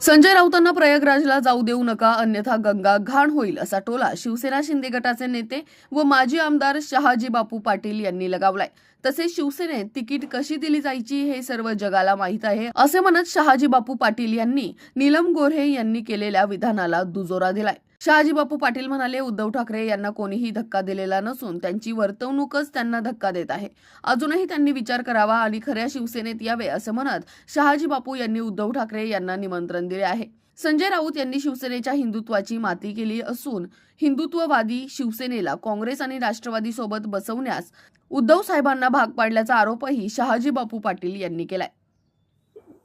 संजय राऊतांना प्रयागराजला जाऊ देऊ नका अन्यथा गंगा घाण होईल असा टोला शिवसेना शिंदे गटाचे नेते व माजी आमदार शहाजी बापू पाटील यांनी लगावलाय. तसेच शिवसेनेत तिकीट कशी दिली जायची हे सर्व जगाला माहीत आहे असे म्हणत शहाजी बापू पाटील यांनी नीलम गोऱ्हे यांनी केलेल्या विधानाला दुजोरा दिलाय. शहाजी बापू पाटील म्हणाले उद्धव ठाकरे यांना कोणीही धक्का दिलेला नसून त्यांची वर्तवणूकच त्यांना धक्का देत आहे. अजूनही त्यांनी विचार करावा आणि खऱ्या शिवसेनेत यावे असं म्हणत शहाजी बापू यांनी उद्धव ठाकरे यांना निमंत्रण दिले आहे. संजय राऊत यांनी शिवसेनेच्या हिंदुत्वाची माती केली असून हिंदुत्ववादी शिवसेनेला काँग्रेस आणि राष्ट्रवादी सोबत बसवण्यास उद्धव साहेबांना भाग पाडल्याचा आरोपही शहाजी बापू पाटील यांनी केलाय.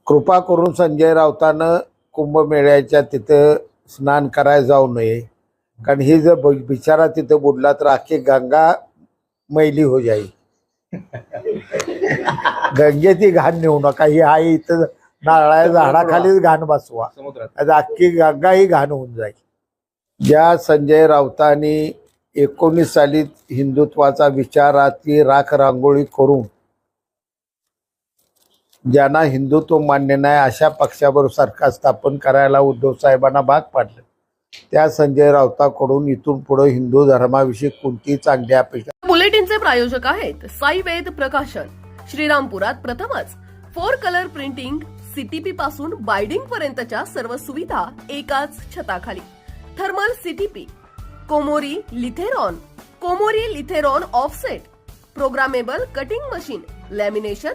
कृपा करून संजय राऊतानं कुंभमेळ्याच्या तिथं स्नान करायला जाऊ नये. कारण ही जर ब- बिचारा तिथं बुडला तर अख्खी गंगा मैली हो जाईल गंगेची घाण नेऊ नका. ही आहे इथं नारळाच्या झाडाखालीच घाण बसवा. समुद्रात. आता अख्खी गंगा ही घाण होऊन जाईल ज्या संजय राऊतांनी एकोणीस साली हिंदुत्वाचा विचाराची राख रांगोळी करून ज्यांना हिंदुत्व मान्य नाही अशा पक्षाबरोबर सरकार स्थापन करायला उद्धव साहेबांना भाग पाडलं. त्या संजय राऊताकडून इथून पुढे हिंदू धर्माविषयी कोणतीही चांगली अपेक्षा बुलेटिनचे प्रायोजक आहेत साई वेद प्रकाशन. श्रीरामपुरात प्रथमच फोर कलर प्रिंटिंग सीटीपी पासून बायडिंग पर्यंतच्या सर्व सुविधा एकाच छताखाली. Thermal CTP Komori Lithrone Komori Lithrone offset programmable cutting machine lamination